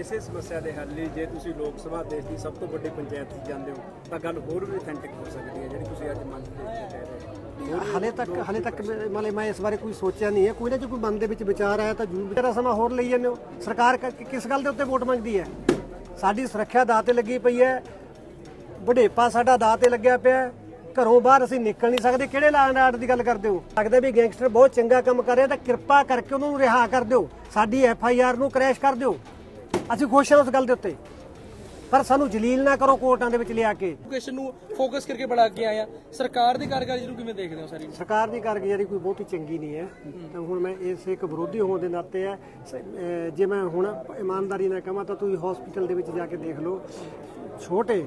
ਇਸੇ ਸਮੱਸਿਆ ਦੇ ਹੱਲ ਲਈ ਜੇ ਤੁਸੀਂ ਲੋਕ ਸਭਾ ਦੇਸ਼ ਦੀ ਸਭ ਤੋਂ ਵੱਡੀ ਪੰਚਾਇਤ 'ਚ ਜਾਂਦੇ ਹੋ, ਤਾਂ ਗੱਲ ਹੋਰ ਵੀ ਅਥੈਂਟਿਕ ਹੋ ਸਕਦੀ ਹੈ, ਜਿਹੜੀ ਤੁਸੀਂ ਅੱਜ ਮੰਚ ਤੇ ਇੱਥੇ ਕਹਿ ਰਹੇ ਹੋ। ਹਲੇ ਤੱਕ ਹਲੇ ਤੱਕ ਮਤਲਬ ਮੈਂ ਇਸ ਬਾਰੇ ਕੋਈ ਸੋਚਿਆ ਨਹੀਂ ਹੈ। ਕੋਈ ਨਾ ਜੇ ਕੋਈ ਮਨ ਦੇ ਵਿੱਚ ਵਿਚਾਰ ਆਇਆ ਤਾਂ ਜ਼ਰੂਰ ਵਿਚਾਰਾ ਸਮਾਂ ਹੋਰ ਲਈ ਜਾਂਦੇ ਹੋ। ਸਰਕਾਰ ਕਿਸ ਗੱਲ ਦੇ ਉੱਤੇ ਵੋਟ ਮੰਗਦੀ ਹੈ? ਸਾਡੀ ਸੁਰੱਖਿਆ ਦਾਅ ਤੇ ਲੱਗੀ ਪਈ ਹੈ। ਵਡੇਪਾ ਸਾਡਾ ਦਾਅ ਤੇ ਲੱਗਿਆ ਪਿਆ ਘਰੋਂ ਬਾਹਰ ਅਸੀਂ ਨਿਕਲ ਨਹੀਂ ਸਕਦੇ। ਕਿਹੜੇ ਲਾਅ ਐਂਡ ਦੀ ਗੱਲ ਕਰਦੇ ਹੋ? ਲੱਗਦਾ ਵੀ ਗੈਂਗਸਟਰ ਬਹੁਤ ਚੰਗਾ ਕੰਮ ਕਰ ਰਿਹਾ ਤਾਂ ਕਿਰਪਾ ਕਰਕੇ ਉਹਨਾਂ ਨੂੰ ਰਿਹਾ ਕਰ ਦਿਓ। ਸਾਡੀ ਐਫ ਆਈ ਆਰ ਨੂੰ ਕ੍ਰੈਸ਼ ਕਰ ਦਿਓ। ਅਸੀਂ ਖੁਸ਼ ਹਾਂ ਉਸ ਗੱਲ ਦੇ ਉੱਤੇ। ਪਰ ਸਾਨੂੰ ਜਲੀਲ ਨਾ ਕਰੋ ਕੋਰਟਾਂ ਦੇ ਵਿੱਚ ਲਿਆ ਕੇ। ਐਜੂਕੇਸ਼ਨ ਨੂੰ ਫੋਕਸ ਕਰਕੇ ਬੜਾ ਅੱਗੇ ਆਏ ਆ। ਸਰਕਾਰ ਦੀ ਕਾਰਗੁਜ਼ਾਰੀ ਨੂੰ ਕਿਵੇਂ ਦੇਖਦੇ ਹੋ ਸਾਰੀ ਸਰਕਾਰ ਦੀ ਕਾਰਗੁਜ਼ਾਰੀ ਕੋਈ ਬਹੁਤੀ ਚੰਗੀ ਨਹੀਂ ਹੈ। ਤਾਂ ਹੁਣ ਮੈਂ ਇਸ ਇੱਕ ਵਿਰੋਧੀ ਹੋਣ ਦੇ ਨਾਤੇ ਹੈ ਸ- ਅਹ ਜੇ ਮੈਂ ਹੁਣ ਇਮਾਨਦਾਰੀ ਨਾਲ ਕਹਾਂ ਤਾਂ ਤੁਸੀਂ ਹਸਪੀਟਲ ਦੇ ਵਿੱਚ ਜਾ ਕੇ ਦੇਖ ਲਓ। ਛੋਟੇ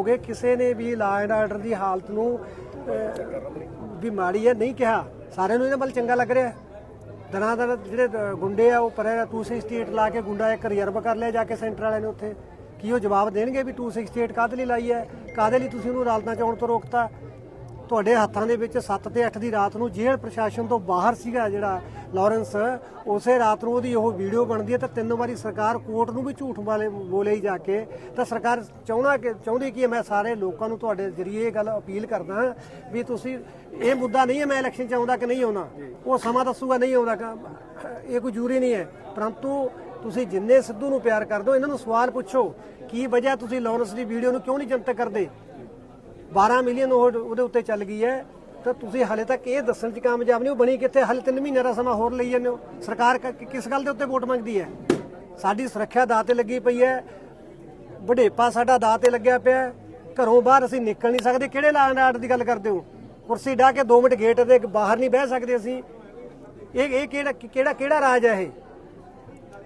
ਗਏ ਕਿਸੇ ਨੇ ਵੀ ਲਾ ਐਂਡ ਆਰਡਰ ਦੀ ਹਾਲਤ ਨੂੰ ਵੀ ਮਾੜੀ ਹੈ ਨਹੀਂ ਕਿਹਾ, ਸਾਰਿਆਂ ਨੂੰ ਇਹਨਾਂ ਵੱਲ ਚੰਗਾ ਲੱਗ ਰਿਹਾ ਦਰਾਂ ਦਰ ਜਿਹੜੇ ਗੁੰਡੇ ਆ, ਉਹ ਪਰੇ 268 ਲਾ ਕੇ ਗੁੰਡਾ ਇੱਕ ਰਿਜ਼ਰਵ ਕਰ ਲਿਆ ਜਾ ਕੇ ਸੈਂਟਰ ਵਾਲਿਆਂ ਨੇ ਉੱਥੇ। ਕੀ ਉਹ ਜਵਾਬ ਦੇਣਗੇ ਵੀ 268 ਕਾਹਦੇ ਲਈ ਲਾਈ ਹੈ? ਕਾਹਦੇ ਲਈ ਤੁਸੀਂ ਉਹਨੂੰ ਅਦਾਲਤਾਂ ਚ ਆਉਣ ਤੋਂ ਰੋਕਤਾ? ਤੁਹਾਡੇ ਹੱਥਾਂ ਦੇ ਵਿੱਚ 7 ਤੇ 8 ਦੀ ਰਾਤ ਨੂੰ ਜੇਲ੍ਹ ਪ੍ਰਸ਼ਾਸਨ ਤੋਂ ਬਾਹਰ ਸੀਗਾ ਜਿਹੜਾ ਲਾਰੈਂਸ ਉਸੇ ਰਾਤ ਨੂੰ ਉਹਦੀ ਉਹ ਵੀਡੀਓ ਬਣਦੀ ਹੈ ਤਾਂ ਤਿੰਨ ਵਾਰੀ ਸਰਕਾਰ ਕੋਰਟ ਨੂੰ ਵੀ ਝੂਠ ਵਾਲੇ ਬੋਲੇ ਹੀ ਜਾ ਕੇ ਤਾਂ ਸਰਕਾਰ ਚਾਹੁੰਦਾ ਕਿ ਚਾਹੁੰਦੀ ਕਿ ਮੈਂ ਸਾਰੇ ਲੋਕਾਂ ਨੂੰ ਤੁਹਾਡੇ ਜ਼ਰੀਏ ਇਹ ਗੱਲ ਅਪੀਲ ਕਰਦਾ ਹਾਂ ਵੀ ਤੁਸੀਂ ਇਹ ਮੁੱਦਾ ਨਹੀਂ ਹੈ ਮੈਂ ਇਲੈਕਸ਼ਨ ਚ ਆਉਂਦਾ ਕਿ ਨਹੀਂ ਆਉਣਾ ਉਹ ਸਮਾਂ ਦੱਸੂਗਾ ਨਹੀਂ ਆਉਂਦਾ ਕਿ- ਇਹ ਕੋਈ ਜ਼ਰੂਰੀ ਨਹੀਂ ਹੈ। ਪਰੰਤੂ ਤੁਸੀਂ ਜਿੰਨੇ ਸਿੱਧੂ ਨੂੰ ਪਿਆਰ ਕਰਦੇ ਹੋ ਇਹਨਾਂ ਨੂੰ ਸਵਾਲ ਪੁੱਛੋ ਕੀ ਵਜ੍ਹਾ ਤੁਸੀਂ ਲਾਰੈਂਸ ਦੀ ਵੀਡੀਓ ਨੂੰ ਕਿਉਂ ਨਹੀਂ ਜਨਤਕ ਕਰਦੇ? 12 ਮਿਲੀਅਨ ਉਹ ਉਹਦੇ ਉੱਤੇ ਚੱਲ ਗਈ ਹੈ। ਤਾਂ ਤੁਸੀਂ ਹਾਲੇ ਤੱਕ ਇਹ ਦੱਸਣ 'ਚ ਕਾਮਯਾਬ ਨਹੀਂ ਹੋ। ਬਣੀ ਕਿੱਥੇ? ਹਾਲੇ 3 ਮਹੀਨਿਆਂ ਦਾ ਸਮਾਂ ਹੋਰ ਲਈ ਜਾਂਦੇ ਹੋ। ਸਰਕਾਰ ਕ- ਕਿਸ ਗੱਲ ਦੇ ਉੱਤੇ ਵੋਟ ਮੰਗਦੀ ਹੈ? ਸਾਡੀ ਸੁਰੱਖਿਆ ਦਾਅ ਤੇ ਲੱਗੀ ਪਈ ਹੈ। ਵਡੇਪਾ ਸਾਡਾ ਦਾਅ ਤੇ ਲੱਗਿਆ ਪਿਆ ਘਰੋਂ ਬਾਹਰ ਅਸੀਂ ਨਿਕਲ ਨਹੀਂ ਸਕਦੇ। ਕਿਹੜੇ ਲਾਅ ਐਂਡ ਆਰਡਰ ਦੀ ਗੱਲ ਕਰਦੇ ਹੋ? ਕੁਰਸੀ ਢਾ ਕੇ 2 ਮਿੰਟ ਗੇਟ ਦੇ ਬਾਹਰ ਨਹੀਂ ਬਹਿ ਸਕਦੇ ਅਸੀਂ। ਇਹ ਇਹ ਕਿਹੜਾ ਕਿਹੜਾ ਕਿਹੜਾ ਰਾਜ ਹੈ ਇਹ?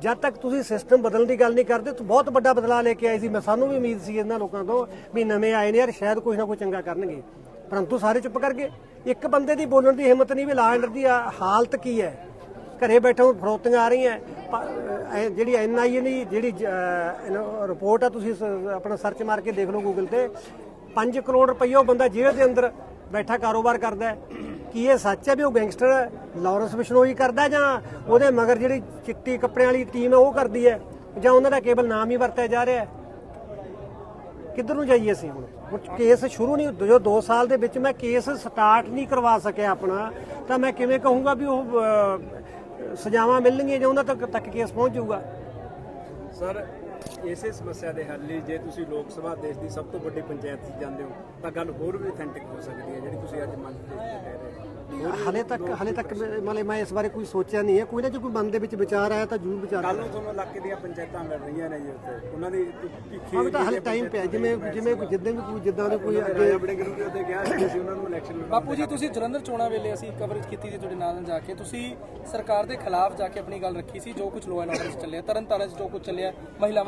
ਜਦ ਤੱਕ ਤੁਸੀਂ ਸਿਸਟਮ ਬਦਲਣ ਦੀ ਗੱਲ ਨਹੀਂ ਕਰਦੇ, ਤਾਂ ਬਹੁਤ ਵੱਡਾ ਬਦਲਾਅ ਲੈ ਕੇ ਆਏ ਸੀ। ਮੈਂ ਸਾਨੂੰ ਵੀ ਉਮੀਦ ਸੀ ਇਹਨਾਂ ਲੋਕਾਂ ਤੋਂ ਵੀ ਨਵੇਂ ਆਏ ਨੇ ਯਾਰ, ਸ਼ਾਇਦ ਕੁਝ ਨਾ ਕੁਝ ਚੰਗਾ ਕਰਨਗੇ। ਪਰੰਤੂ ਸਾਰੇ ਚੁੱਪ ਕਰ ਗਏ। ਇੱਕ ਬੰਦੇ ਦੀ ਬੋਲਣ ਦੀ ਹਿੰਮਤ ਨਹੀਂ ਵੀ ਲਾ ਐਂਡਰ ਦੀ ਹਾਲਤ ਕੀ ਹੈ? ਘਰੇ ਬੈਠੇ ਨੂੰ ਫਰੋਤੀਆਂ ਆ ਰਹੀਆਂ। ਪ- ਅਹ ਜਿਹੜੀ ਐਨਆਈਏ ਦੀ ਜਿਹੜੀ ਰਿਪੋਰਟ ਆ, ਤੁਸੀਂ ਸ- ਆਪਣਾ ਸਰਚ ਮਾਰ ਕੇ ਦੇਖ ਲਓ ਗੂਗਲ ਤੇ। 5 ਕਰੋੜ ਰੁਪਈਆ ਉਹ ਬੰਦਾ ਜੇਲ੍ਹ ਦੇ ਅੰਦਰ ਬੈਠਾ ਕਾਰੋਬਾਰ ਕਰਦਾ ਹੈ। ਕੀ ਇਹ ਸੱਚ ਹੈ ਵੀ ਉਹ ਗੈਂਗਸਟਰ ਹੈ? ਲਾਰੈਂਸ ਬਿਸ਼ਨੋਈ ਕਰਦਾ ਜਾਂ ਉਹਦੇ ਮਗਰ ਜਿਹੜੀ ਚਿੱਟੀ ਕੱਪੜਿਆਂ ਵਾਲੀ ਟੀਮ ਹੈ ਉਹ ਕਰਦੀ ਹੈ? ਜਾਂ ਉਹਨਾਂ ਦਾ ਕੇਵਲ ਨਾਮ ਹੀ ਵਰਤਿਆ ਜਾ ਰਿਹਾ ਹੈ? ਕਿੱਧਰ ਨੂੰ ਜਾਈਏ ਅਸੀਂ ਹੁਣ? ਕੇਸ ਸ਼ੁਰੂ ਨਹੀਂ, ਜੋ 2 ਸਾਲ ਦੇ ਵਿੱਚ ਮੈਂ ਕੇਸ ਸਟਾਰਟ ਨਹੀਂ ਕਰਵਾ ਸਕਿਆ ਆਪਣਾ, ਤਾਂ ਮੈਂ ਕਿਵੇਂ ਕਹੂੰਗਾ ਵੀ ਉਹ ਸਜ਼ਾਵਾਂ ਮਿਲਣਗੀਆਂ ਜਾਂ ਉਹਨਾਂ ਤੱਕ ਤੱਕ ਕੇਸ ਪਹੁੰਚ ਜਾਊਗਾ? ਸਰ ਇਸੇ ਸਮੱਸਿਆ ਦੇ ਹੱਲ ਲਈ ਜੇ ਤੁਸੀਂ ਲੋਕ ਸਭਾ ਦੇਸ਼ ਦੀ ਸਭ ਤੋਂ ਵੱਡੀ ਪੰਚਾਇਤ 'ਚ ਜਾਂਦੇ ਹੋ ਤਾਂ ਗੱਲ ਹੋਰ ਵੀ ਅਥੈਂਟਿਕ ਹੋ ਸਕਦੀ ਹੈ ਜਿਹੜੀ ਤੁਸੀਂ ਅੱਜ ਮੰਚ ਤੇ ਕਹਿ ਰਹੇ ਹੋ। ਹਲੇ ਤੱਕ ਹਲੇ ਤੱਕ ਮਤਲਬ ਮੈਂ ਇਸ ਬਾਰੇ ਕੋਈ ਸੋਚਿਆ ਨਹੀਂ ਹੈ। ਕੋਈ ਨਾ ਜੇ ਕੋਈ ਮਨ ਦੇ ਵਿੱਚ ਵਿਚਾਰ ਆਇਆ ਤਾਂ ਜ਼ਰੂਰ ਵਿਚਾਰ ਕੱਲ ਨੂੰ ਤੁਹਾਨੂੰ ਇਲਾਕੇ ਦੀਆਂ ਪੰਚਾਇਤਾਂ ਮਿਲ ਰਹੀਆਂ ਨੇ ਜੀ ਉੱਥੇ। ਉਹਨਾਂ ਦੀ ਭਿੱਖੀ ਹਾਂ ਤਾਂ ਹਲੇ ਟਾਈਮ ਪਿਆ। ਜਿਵੇਂ ਜਿਵੇਂ ਕੋਈ ਜਿੱਦਾਂ ਵੀ ਕੋਈ ਜਿੱਦਾਂ ਦੀ ਕੋਈ ਅੱਗੇ ਆਪਣੇ ਗਰੁੱਪ ਦੇ ਉੱਤੇ ਗਿਆ ਸੀ ਤੁਸੀਂ ਉਹਨਾਂ ਨੂੰ ਇਲੈਕਸ਼ਨ ਬਾਪੂ ਜੀ ਤੁਸੀਂ ਜਲੰਧਰ ਚੋਣਾਂ ਵੇਲੇ ਅਸੀਂ ਕਵਰੇਜ ਕੀਤੀ ਸੀ ਤੁਹਾਡੇ ਨਾਲ ਜਾ ਕੇ। ਤੁਸੀਂ ਸਰਕਾਰ ਦੇ ਖਿਲਾਫ ਜਾ ਕੇ ਆਪਣੀ ਗੱਲ ਰੱਖੀ ਸੀ ਜੋ ਕੁਝ ਲੋਅ ਐਂਡ ਆਰਡਰ ਚੱਲਿਆ ਤਰਨ ਤਾਰਨ 'ਚ ਜੋ ਕੁਝ ਚੱਲਿਆ ਮਹਿਲਾਵਾਂ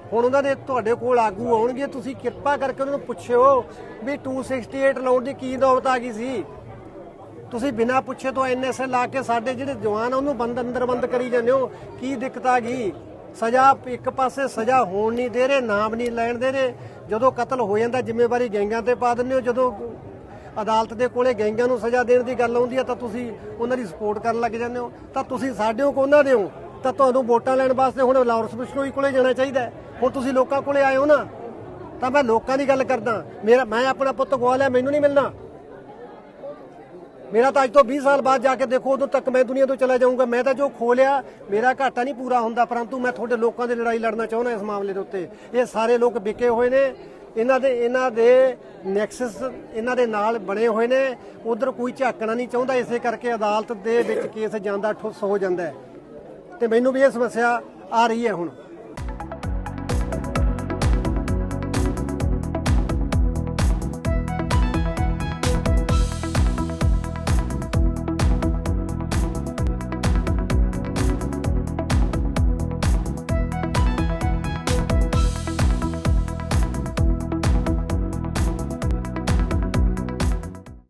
ਹੁਣ ਉਹਨਾਂ ਦੇ ਤੁਹਾਡੇ ਕੋਲ ਆਗੂ ਆਉਣਗੇ, ਤੁਸੀਂ ਕਿਰਪਾ ਕਰਕੇ ਉਹਨਾਂ ਨੂੰ ਪੁੱਛਿਓ ਵੀ 268 ਲਾਉਣ ਦੀ ਕੀ ਦੌਲਤ ਆ ਗਈ ਸੀ। ਤੁਸੀਂ ਬਿਨਾਂ ਪੁੱਛੇ ਤੋਂ ਐਨਐਸਏ ਲਾ ਕੇ ਸਾਡੇ ਜਿਹੜੇ ਜਵਾਨ ਆ, ਉਹਨੂੰ ਬੰਦ ਅੰਦਰ ਬੰਦ ਕਰੀ ਜਾਂਦੇ ਹੋ। ਕੀ ਦਿੱਕਤ ਆ ਗਈ? ਸਜ਼ਾ ਇੱਕ ਪਾਸੇ ਸਜ਼ਾ ਹੋਣ ਨਹੀਂ ਦੇ ਰਹੇ, ਨਾਮ ਨਹੀਂ ਲੈਣ ਦੇ ਰਹੇ। ਜਦੋਂ ਕਤਲ ਹੋ ਜਾਂਦਾ, ਜ਼ਿੰਮੇਵਾਰੀ ਗੈਂਗਾਂ ਤੇ ਪਾ ਦਿੰਦੇ ਹੋ। ਜਦੋਂ ਅਦਾਲਤ ਦੇ ਕੋਲੇ ਗੈਂਗਾਂ ਨੂੰ ਸਜ਼ਾ ਦੇਣ ਦੀ ਗੱਲ ਆਉਂਦੀ ਹੈ ਤਾਂ ਤੁਸੀਂ ਉਹਨਾਂ ਦੀ ਸਪੋਰਟ ਕਰਨ ਲੱਗ ਜਾਂਦੇ ਹੋ। ਤਾਂ ਤੁਸੀਂ ਸਾਡੇ ਹੋ ਕੋਨਾਂ ਦੇ ਹੋ? ਤਾਂ ਤੁਹਾਨੂੰ ਵੋਟਾਂ ਲੈਣ ਵਾਸਤੇ ਹੁਣ ਲਾਰੈਂਸ ਬਿਸ਼ਨੋਈ ਕੋਲੇ ਜਾਣਾ ਚਾਹੀਦਾ ਹੁਣ ਤੁਸੀਂ ਲੋਕਾਂ ਕੋਲੇ ਆਏ ਹੋ ਨਾ, ਤਾਂ ਮੈਂ ਲੋਕਾਂ ਦੀ ਗੱਲ ਕਰਦਾ। ਮੇਰਾ ਮੈਂ ਆਪਣਾ ਪੁੱਤ ਗਵਾ ਲਿਆ ਮੈਨੂੰ ਨਹੀਂ ਮਿਲਣਾ। ਮੇਰਾ ਤਾਂ ਅੱਜ ਤੋਂ 20 ਸਾਲ ਬਾਅਦ ਜਾ ਕੇ ਦੇਖੋ, ਉਦੋਂ ਤੱਕ ਮੈਂ ਦੁਨੀਆ ਤੋਂ ਚਲਾ ਜਾਊਂਗਾ। ਮੈਂ ਤਾਂ ਜੋ ਖੋ ਲਿਆ ਮੇਰਾ ਘਾਟਾ ਨਹੀਂ ਪੂਰਾ ਹੁੰਦਾ, ਪਰੰਤੂ ਮੈਂ ਤੁਹਾਡੇ ਲੋਕਾਂ ਦੀ ਲੜਾਈ ਲੜਨਾ ਚਾਹੁੰਦਾ ਇਸ ਮਾਮਲੇ ਦੇ ਉੱਤੇ। ਇਹ ਸਾਰੇ ਲੋਕ ਵਿਕੇ ਹੋਏ ਨੇ। ਇਹਨਾਂ ਦੇ ਇਹਨਾਂ ਦੇ ਨੈਕਸਸ, ਇਹਨਾਂ ਦੇ ਨਾਲ ਬਣੇ ਹੋਏ ਨੇ। ਉਧਰ ਕੋਈ ਝਾਕਣਾ ਨਹੀਂ ਚਾਹੁੰਦਾ। ਇਸੇ ਕਰਕੇ ਅਦਾਲਤ ਦੇ ਵਿੱਚ ਕੇਸ ਜਾਂਦਾ, ਠੁੱਸ ਹੋ ਜਾਂਦਾ ਹੈ। ਤੇ ਮੈਨੂੰ ਵੀ ਇਹ ਸਮੱਸਿਆ ਆ ਰਹੀ ਹੈ ਹੁਣ।